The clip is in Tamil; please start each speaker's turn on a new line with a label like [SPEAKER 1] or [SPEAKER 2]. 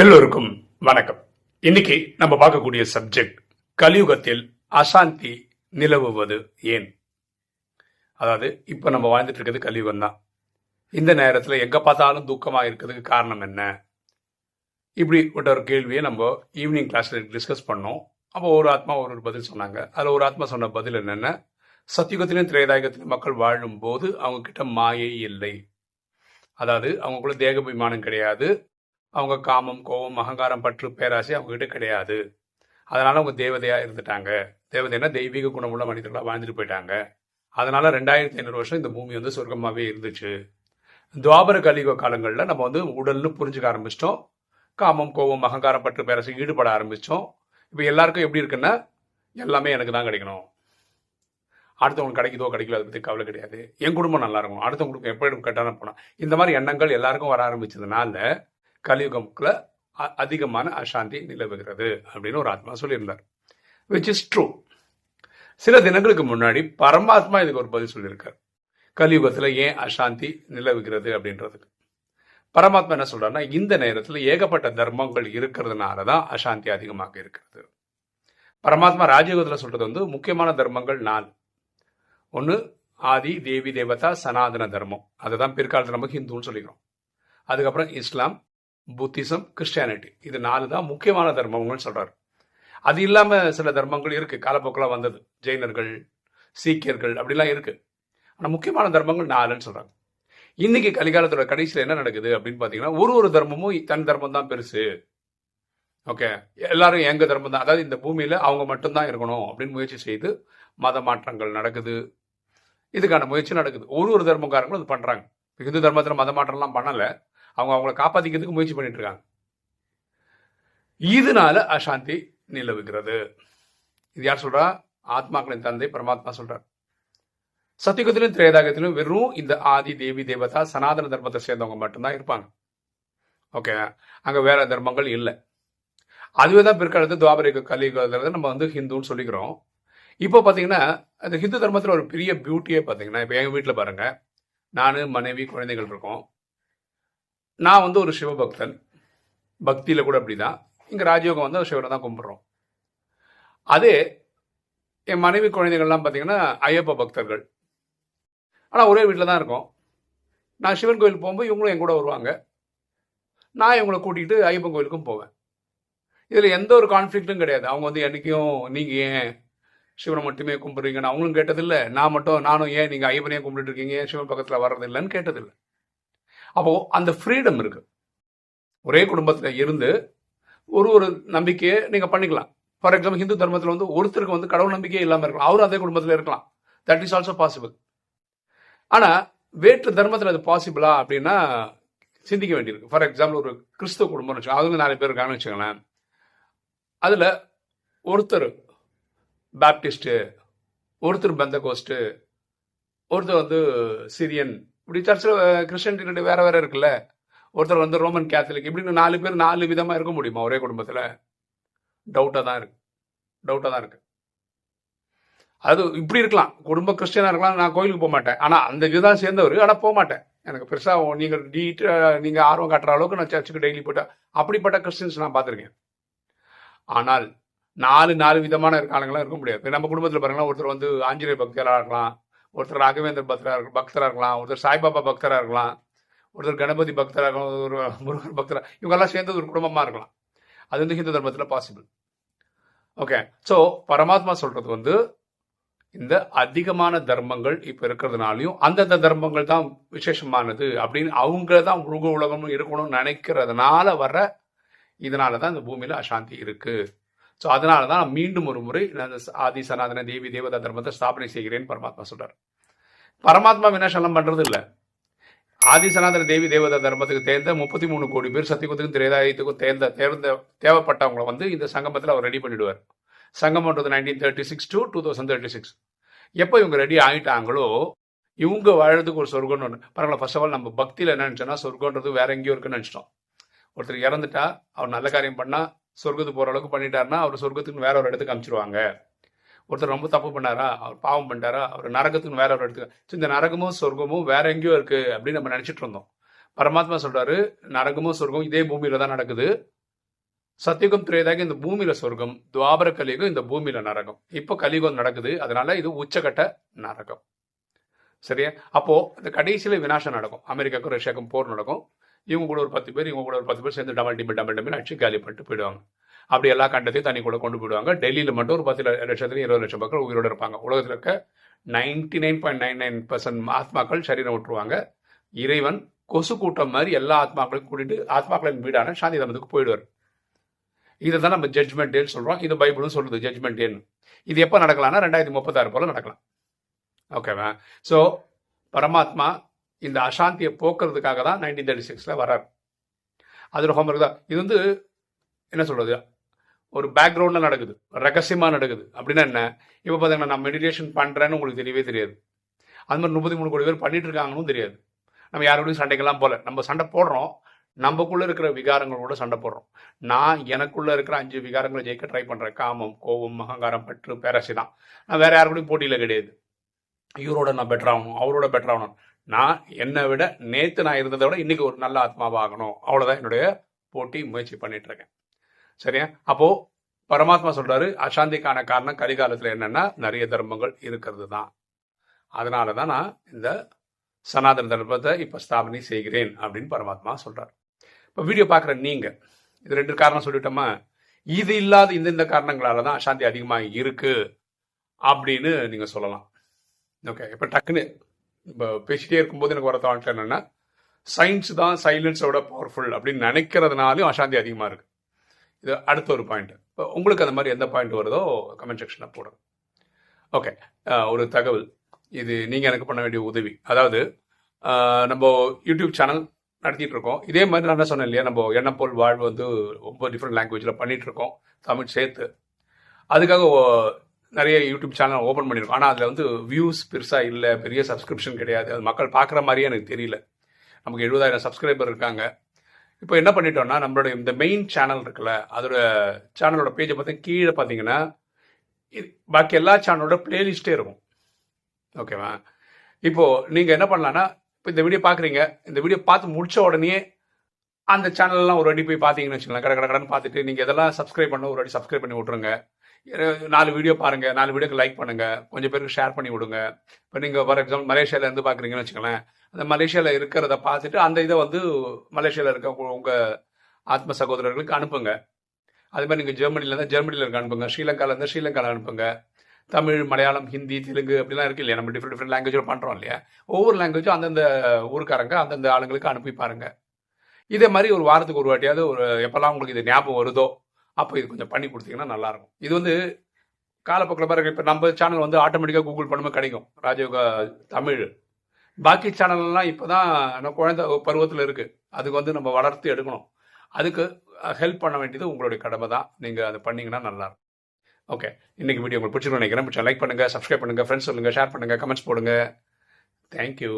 [SPEAKER 1] எல்லோருக்கும் வணக்கம். இன்னைக்கு நம்ம பார்க்கக்கூடிய சப்ஜெக்ட் கலியுகத்தில் அசாந்தி நிலவுவது ஏன்? அதாவது இப்போ நம்ம வாழ்ந்துட்டு இருக்கிறது கலியுகம் தான். இந்த நேரத்தில் எங்கே பார்த்தாலும் தூக்கமாக இருக்கிறதுக்கு காரணம் என்ன? இப்படி ஒரு கேள்வியை நம்ம ஈவினிங் கிளாஸில் டிஸ்கஸ் பண்ணோம். அப்போ ஒரு ஆத்மா ஒரு ஒரு பதில் சொன்னாங்க. அதில் ஒரு ஆத்மா சொன்ன பதில் என்னென்ன? சத்தியுகத்திலும் திரேதாயுகத்திலும் மக்கள் வாழும்போது அவங்க கிட்ட மாயை இல்லை. அதாவது அவங்களுக்குள்ள தேகபிமானம் கிடையாது. அவங்க காமம் கோபம் அகங்காரம் பற்று பேராசை அவங்க கிட்ட கிடையாது. அதனால் அவங்க தேவதையாக இருந்துட்டாங்க. தேவதைன்னா தெய்வீக குணமுள்ள மனிதர்களாக வாழ்ந்துட்டு போயிட்டாங்க. அதனால் ரெண்டாயிரத்தி ஐநூறு வருஷம் இந்த பூமி வந்து சொர்க்கமாகவே இருந்துச்சு. துவாபர கலியுக காலங்களில் நம்ம வந்து உடல்னு புரிஞ்சுக்க ஆரம்பிச்சிட்டோம். காமம் கோபம் அகங்காரம் பற்று பேராசை ஈடுபட ஆரம்பித்தோம் இப்போ எல்லாருக்கும் எப்படி இருக்குன்னா எல்லாமே எனக்கு தான் கிடைக்கணும். அடுத்தவங்களுக்கு கிடைக்குதோ கிடைக்கல அதை பற்றி கவலை கிடையாது. என் குடும்பம் நல்லா இருக்கும் அடுத்தவங்களுக்கு எப்படி கட்டான போனால் இந்த மாதிரி எண்ணங்கள் எல்லாருக்கும் வர ஆரம்பிச்சதுனால கலியுகம்ல அ- அதிகமான அசாந்தி நிலவுகிறது அப்படின்னு ஒரு ஆத்மா சொல்லியிருந்தார். விச் இஸ் ட்ரூ சில தினங்களுக்கு முன்னாடி பரமாத்மா இதுக்கு ஒரு பதில் சொல்லியிருக்கார். கலியுகத்தில் ஏன் அசாந்தி நிலவுகிறது அப்படின்றதுக்கு. பரமாத்மா என்ன சொல்றாருன்னா இந்த நேரத்தில் ஏகப்பட்ட தர்மங்கள் இருக்கிறதுனால தான் அசாந்தி அதிகமாக இருக்கிறது. பரமாத்மா ராஜயோகத்தில் சொல்றது வந்து முக்கியமான தர்மங்கள் நாலு. ஒன்று ஆதி தேவி தேவதா சனாதன தர்மம். அதுதான் பிற்காலத்தில் நம்ம ஹிந்துன்னு சொல்லிக்கிறோம். அதுக்கப்புறம் இஸ்லாம் புத்திசம் கிறிஸ்டியானிட்டி. இது நாலு தான் முக்கியமான தர்மங்கள்னு சொல்கிறார் அது இல்லாமல் சில தர்மங்கள் இருக்குது காலப்போக்கில் வந்தது. ஜெயினர்கள் சீக்கியர்கள் அப்படிலாம் இருக்குது ஆனால் முக்கியமான தர்மங்கள் நாலுன்னு சொல்கிறாங்க இன்றைக்கி கலிகாலத்தோட கடைசியில் என்ன நடக்குது அப்படின்னு பார்த்தீங்கன்னா ஒரு ஒரு தர்மமும் தன் தர்மம் தான் பெருசு. ஓகே? எல்லாரும் எங்கள் தர்மம் தான்? அதாவது இந்த பூமியில் அவங்க மட்டும்தான் இருக்கணும் அப்படின்னு முயற்சி செய்து மத மாற்றங்கள் நடக்குது. இதுக்கான முயற்சி நடக்குது. ஒரு ஒரு தர்மக்காரங்களும் இது பண்ணுறாங்க இந்து தர்மத்தில் மத மாற்றம்லாம் பண்ணலை. அவங்க அவங்கள காப்பாற்றிக்கிறதுக்கு முயற்சி பண்ணிட்டு இருக்காங்க இதனால அசாந்தி நிலவுகிறது. இது யார் சொல்றா? ஆத்மாக்களின் தந்தை பரமாத்மா சொல்றார். சத்தியுகத்திலும் திரேதாகத்திலும் வெறும் இந்த ஆதி தேவி தேவதா சனாதன தர்மத்தை சேர்ந்தவங்க மட்டும்தான் இருப்பாங்க. ஓகே அங்கே வேற தர்மங்கள் இல்லை. அதுவே தான் பிற்காலத்து துவாபரிக கலியுகத்தில் நம்ம வந்து ஹிந்துன்னு சொல்லிக்கிறோம். இப்போ பார்த்தீங்கன்னா அந்த ஹிந்து தர்மத்தில் ஒரு பெரிய பியூட்டியே பார்த்தீங்கன்னா இப்போ எங்கள் வீட்டில் பாருங்கள் நான் மனைவி குழந்தைகள் இருக்கோம். நான் வந்து ஒரு சிவபக்தன். பக்தியில் கூட அப்படிதான். இங்கே ராஜயோகம் வந்து சிவனை தான் கும்பிட்றோம். அதே என் மனைவி குழந்தைகள்லாம் பார்த்தீங்கன்னா ஐயப்ப பக்தர்கள். ஆனால் ஒரே வீட்டில் தான் இருக்கோம். நான் சிவன் கோயில் போகும்போது இவங்களும் என் கூட வருவாங்க. நான் இவங்களை கூட்டிகிட்டு ஐயப்பன் கோயிலுக்கும் போவேன். இதில் எந்த ஒரு கான்ஃப்ளிக்ட்டும் கிடையாது. அவங்க வந்து என்னைக்கும் நீங்கள் ஏன் சிவனை மட்டுமே கும்பிட்றீங்கன்னு அவங்களும் கேட்டதில்லை. நான் மட்டும் நானும் ஏன் நீங்கள் ஐயப்பனையே கும்பிட்டுருக்கீங்க சிவன் பக்கத்தில் வர்றதில்லைன்னு கேட்டதில்லை. அப்போ அந்த ஃப்ரீடம் இருக்கு. ஒரே குடும்பத்தில் இருந்து ஒரு ஒரு நம்பிக்கையை நீங்க பண்ணிக்கலாம். ஃபார் எக்ஸாம்பிள் ஹிந்து தர்மத்தில் வந்து ஒருத்தருக்கு வந்து கடவுள் நம்பிக்கையே இல்லாமல் இருக்கலாம். அவரும் அதே குடும்பத்தில் இருக்கலாம். தட் இஸ் ஆல்சோ பாசிபிள் ஆனால் வேற்று தர்மத்தில் அது பாசிபிளா அப்படின்னா சிந்திக்க வேண்டியிருக்கு. ஃபார் எக்ஸாம்பிள் ஒரு கிறிஸ்துவ குடும்பம்னு வச்சுக்கோங்க அதுல நாலு பேர் இருக்காங்கன்னு வச்சுக்கோங்களேன். அதில் ஒருத்தர் பேப்டிஸ்ட்டு ஒருத்தர் பெந்தகோஸ்ட் ஒருத்தர் வந்து சிரியன் இப்படி சர்ச்சில் கிறிஸ்டியன் வேற வேற இருக்குல்ல? ஒருத்தர் வந்து ரோமன் கேத்தலிக். இப்படின்னு நாலு பேர் நாலு விதமாக இருக்க முடியுமா ஒரே குடும்பத்தில்? டவுட்டாக தான் இருக்கு. டவுட்டாக தான் இருக்கு. அது இப்படி இருக்கலாம். குடும்ப கிறிஸ்டியனாக இருக்கலாம். நான் கோயிலுக்கு போக மாட்டேன். ஆனால் அந்த இதுதான் சேர்ந்தவர். ஆனால் போக மாட்டேன். எனக்கு பெருசாக நீங்கள் டீட்டாக நீங்கள் ஆர்வம் காட்டுற அளவுக்கு நான் சர்ச்சுக்கு டெய்லி போயிட்டேன் அப்படிப்பட்ட கிறிஸ்டின்ஸ் நான் பார்த்துருக்கேன். ஆனால் நாலு நாலு விதமான இருக்காளுங்களாம் இருக்க முடியாது. நம்ம குடும்பத்தில் பாருங்களா ஒருத்தர் வந்து ஆஞ்சநேய பக்தராக இருக்கலாம் ஒருத்தர் ராகவேந்திர பக்தராக பக்தராக இருக்கலாம் ஒருத்தர் சாய்பாபா பக்தராக இருக்கலாம் ஒருத்தர் கணபதி பக்தராக இருக்கலாம் ஒரு முருகன் பக்தரா இவங்கெல்லாம் சேர்ந்தது ஒரு குடும்பமாக இருக்கலாம். அது வந்து ஹிந்து தர்மத்தில் பாசிபிள் ஓகே ஸோ பரமாத்மா சொல்கிறது வந்து இந்த அதிகமான தர்மங்கள் இப்போ இருக்கிறதுனாலையும் அந்தந்த தர்மங்கள் தான் விசேஷமானது அப்படின்னு அவங்கள தான் உலக உலகமும் இருக்கணும்னு நினைக்கிறதுனால வர்ற இதனால தான் இந்த பூமியில் அசாந்தி இருக்குது ஸோ அதனால தான் நான் மீண்டும் ஒரு முறை நான் ஆதி சனாதன தேவி தேவதா தர்மத்தை ஸ்தாபனை செய்கிறேன் பரமாத்மா சொல்றார். பரமாத்மா வினாசலம் பண்றது இல்லை ஆதி சனாதன தேவி தேவதா தர்மத்துக்கு தேர்ந்த முப்பத்தி மூணு கோடி பேர் சத்தியகுத்துக்கும் திரேதாயத்துக்கும் தேர்ந்த தேர்ந்த தேவைப்பட்டவங்களை வந்து இந்த சங்கமத்தில் அவர் ரெடி பண்ணிடுவார். சங்கமன்றது nineteen thirty six to two thousand thirty six எப்போ இவங்க ரெடி ஆகிட்டாங்களோ இவங்க வாழறதுக்கு ஒரு சொர்க்கம்னு ஒன்று பரவாயில்ல ஃபர்ஸ்ட் ஆஃப் ஆல் நம்ம பக்தியில் என்ன நினச்சோன்னா சொர்க்கன்றது வேற எங்கேயோ இருக்குன்னு நினச்சிட்டோம். ஒருத்தர் இறந்துட்டா அவர் நல்ல காரியம் பண்ணால் சொர்க்கத்துக்கு போகிற அளவுக்கு பண்ணிட்டாருன்னா அவர் சொர்க்கத்துக்கு வேற ஒரு இடத்துக்கு அனுப்பிச்சிருவாங்க ஒருத்தர் ரொம்ப தப்பு பண்ணாரா? அவர் பாவம் பண்ணிட்டாரா? அவர் நரகத்துக்கு வேற ஒரு இடத்துக்கு ஸோ இந்த நரகமும் சொர்க்கமும் வேற எங்கேயோ இருக்கு அப்படின்னு நம்ம நினைச்சிட்டு இருந்தோம். பரமாத்மா சொல்றாரு நரகமும் சொர்க்கம் இதே பூமியில தான் நடக்குது. சத்தியுகம் திரேதாகி இந்த பூமியில சொர்க்கம் துவாபர கலியுகம் இந்த பூமியில நரகம். இப்போ கலியுகம் நடக்குது அதனால இது உச்சகட்ட நரகம். சரியா? அப்போ இந்த கடைசியில வினாசம் நடக்கும். அமெரிக்காக்கும் ரஷ்யாக்கும் போர் நடக்கும். இவங்க கூட ஒரு பத்து பேர் இவங்க கூட ஒரு பத்து பேர் சேர்ந்து டபுள் டிபிள் டபுள் டிபிள் அடிச்சு காலி பண்ணிட்டு போயிடுவாங்க. அப்படி எல்லா கண்டத்தையும் தண்ணி கூட கொண்டு போயிடுவாங்க. டெல்லியில் மட்டும் ஒரு பத்து ல- இருபது லட்சம் மக்கள் உயிரோடு இருப்பாங்க. உலகத்தில் இருக்க ninety nine point nine nine percent ஆத்மாக்கள் சரீரம் விட்டுருவாங்க. இறைவன் கொசு கூட்டம் மாதிரி எல்லா ஆத்மாக்களையும் கூட்டிட்டு ஆத்மாக்களின் வீடான சாந்தி தமத்துக்கு போயிடுவார். இதை தான் நம்ம ஜட்ஜ்மெண்ட் டேன்னு சொல்கிறோம் இது பைபிளும் சொல்லுது ஜட்ஜ்மெண்ட் டேன்னு இது எப்போ நடக்கலாம்னா ரெண்டாயிரத்தி முப்பத்தாறு போல நடக்கலாம். ஓகேவா ஸோ பரமாத்மா இந்த அசாந்தியை போக்குறதுக்காக தான் நைன்டீன் தேர்ட்டி சிக்ஸில் வரார் ஒரு ஹோம்ஒர்க் தான். இது வந்து என்ன சொல்கிறது ஒரு பேக்ரவுண்டில் நடக்குது. ரகசியமாக நடக்குது. அப்படின்னா என்ன? இப்போ பார்த்தீங்கன்னா நான் மெடிடேஷன் பண்ணுறேன்னு உங்களுக்கு தெரியவே தெரியாது. அது மாதிரி முப்பத்தி மூணு கோடி பேர் பண்ணிட்டு இருக்காங்கன்னு தெரியாது. நம்ம யாரோடையும் சண்டைக்கெல்லாம் போகல நம்ம சண்டை போடுறோம். நம்மக்குள்ளே இருக்கிற விகாரங்களோட சண்டை போடுறோம். நான் எனக்குள்ளே இருக்கிற அஞ்சு விகாரங்களை ஜெயிக்க ட்ரை பண்ணுறேன் காமம் கோபம் அகங்காரம் பற்று பேரசி தான். நான் வேறு யாரு கூடயும் கிடையாது. இவரோட நான் பெட்டர் ஆகணும். அவரோட பெட்டர் ஆகணும். நான் என்னை விட நேற்று நான் இருந்ததை விட இன்னைக்கு ஒரு நல்ல ஆத்மாவாகணும் அவ்வளோதான் என்னுடைய போட்டி முயற்சி பண்ணிட்டு இருக்கேன். சரியா? அப்போ பரமாத்மா சொல்றாரு அசாந்திக்கான காரணம் கலிகாலத்தில் என்னன்னா நிறைய தர்மங்கள் இருக்கிறது தான் அதனால தான் நான் இந்த சனாதன தர்மத்தை இப்போ ஸ்தாபனை செய்கிறேன் அப்படின்னு பரமாத்மா சொல்றாரு. இப்போ வீடியோ பார்க்குற நீங்க இது ரெண்டு காரணம் சொல்லிட்டோமா? இது இல்லாத இந்த இந்த காரணங்களால தான் அசாந்தி அதிகமாக இருக்கு அப்படின்னு நீங்க சொல்லலாம். ஓகே இப்போ டக்குன்னு பேசிட்டே இருக்கும்போது எனக்கு வர தாட் என்னன்னா சயின்ஸ் தான் சைலன்ஸோட பவர்ஃபுல் அப்படின்னு நினைக்கிறதுனாலும் அசாந்தி அதிகமாக இருக்கு. இது அடுத்த ஒரு பாயிண்ட் இப்போ உங்களுக்கு அந்த மாதிரி எந்த பாயிண்ட் வருதோ கமெண்ட் செக்ஷனில் போடுங்க. ஓகே ஒரு தகவல். இது நீங்கள் எனக்கு பண்ண வேண்டிய உதவி. அதாவது நம்ம யூடியூப் சேனல் நடத்திட்டு இருக்கோம். இதே மாதிரி நான் என்ன சொன்னேன் இல்லையா? நம்ம எண்ணம் போல் வாழ்வு வந்து ரொம்ப டிஃப்ரெண்ட் லாங்குவேஜில் பண்ணிட்டு இருக்கோம். தமிழ் சேர்த்து. அதுக்காக ஓ- நிறைய யூடியூப் சேனல் ஓப்பன் பண்ணியிருக்கோம் ஆனால் அதில் வந்து வியூஸ் பெருசாக இல்லை பெரிய சப்ஸ்கிரிப்ஷன் கிடையாது. அது மக்கள் பார்க்குற மாதிரியே எனக்கு தெரியல. நமக்கு எழுபதாயிரம் சப்ஸ்கிரைபர் இருக்காங்க. இப்போ என்ன பண்ணிட்டோம்னா நம்மளோட இந்த மெயின் சேனல் இருக்குல்ல அதோட சேனலோட பேஜை பார்த்தா கீழே பார்த்தீங்கன்னா பாக்கி எல்லா சேனலோட பிளேலிஸ்ட்டே இருக்கும். ஓகேவா இப்போ நீங்கள் என்ன பண்ணலான்னா இப்போ இந்த வீடியோ பார்க்குறீங்க. இந்த வீடியோ பார்த்து முடித்த உடனே அந்த சேனல்லாம் ஒரு வாட்டி போய் பார்த்தீங்கன்னு வச்சுக்கலாம் கடை கடை கடன் பார்த்துட்டு நீங்கள் இதெல்லாம் சப்ஸ்கிரைப் பண்ண ஒரு வாட்டி சப்ஸ்கிரைப் பண்ணி விட்ருங்க நாலு வீடியோ பாருங்கள் நாலு வீடியோக்கு லைக் பண்ணுங்கள் கொஞ்சம் பேருக்கு ஷேர் பண்ணி விடுங்க. இப்போ நீங்கள் ஃபார் எக்ஸாம்பிள் மலேசியாவிலேருந்து பார்க்குறீங்கன்னு வச்சுக்கோங்களேன். அந்த மலேசியாவில் இருக்கிறத பார்த்துட்டு அந்த இதை வந்து மலேசியாவில் இருக்க உங்கள் ஆத்ம சகோதரர்களுக்கு அனுப்புங்க. அது மாதிரி நீங்கள் ஜெர்மனிலேருந்து ஜெர்மனியில் இருக்க அனுப்புங்க. ஸ்ரீலங்காவிலேருந்து ஸ்ரீலங்காவில் அனுப்புங்க. தமிழ் மலையாளம் ஹிந்தி தெலுங்கு அப்படிலாம் இருக்கு இல்லையா? நம்ம டிஃப்ரெண்ட் டிஃப்ரெண்ட் லாங்குவேஜில் பண்ணுறோம் இல்லையா? ஒவ்வொரு லாங்குவேஜும் அந்தந்த ஊருக்காரங்க அந்தந்த ஆளுங்களுக்கு அனுப்பி பாருங்கள் இதே மாதிரி ஒரு வாரத்துக்கு ஒரு வாட்டியாவது ஒரு எப்போல்லாம் உங்களுக்கு இது ஞாபகம் வருதோ அப்போ இது கொஞ்சம் பண்ணி கொடுத்தீங்கன்னா நல்லாயிருக்கும். இது வந்து காலப்போக்கில் பாருங்க இப்போ நம்ம சேனல் வந்து ஆட்டோமேட்டிக்காக கூகுள் பண்ணும்போது கிடைக்கும். ராஜயோகா தமிழ். பாக்கி சேனல்லாம் இப்போ தான் நம்ம குழந்தை பருவத்தில் இருக்குது அதுக்கு வந்து நம்ம வளர்த்து எடுக்கணும். அதுக்கு ஹெல்ப் பண்ண வேண்டியது உங்களுடைய கடமை தான். நீங்கள் அதை பண்ணிங்கன்னா நல்லாயிருக்கும். ஓகே இன்றைக்கி வீடியோ உங்களுக்கு பிடிச்சிருக்கும் நினைக்கிறேன். பிடிச்சா லைக் பண்ணுங்கள் சப்ஸ்கிரைப் பண்ணுங்கள் ஃப்ரெண்ட்ஸ் சொல்லுங்கள் ஷேர் பண்ணுங்கள் கமெண்ட்ஸ் போடுங்க. தேங்க்யூ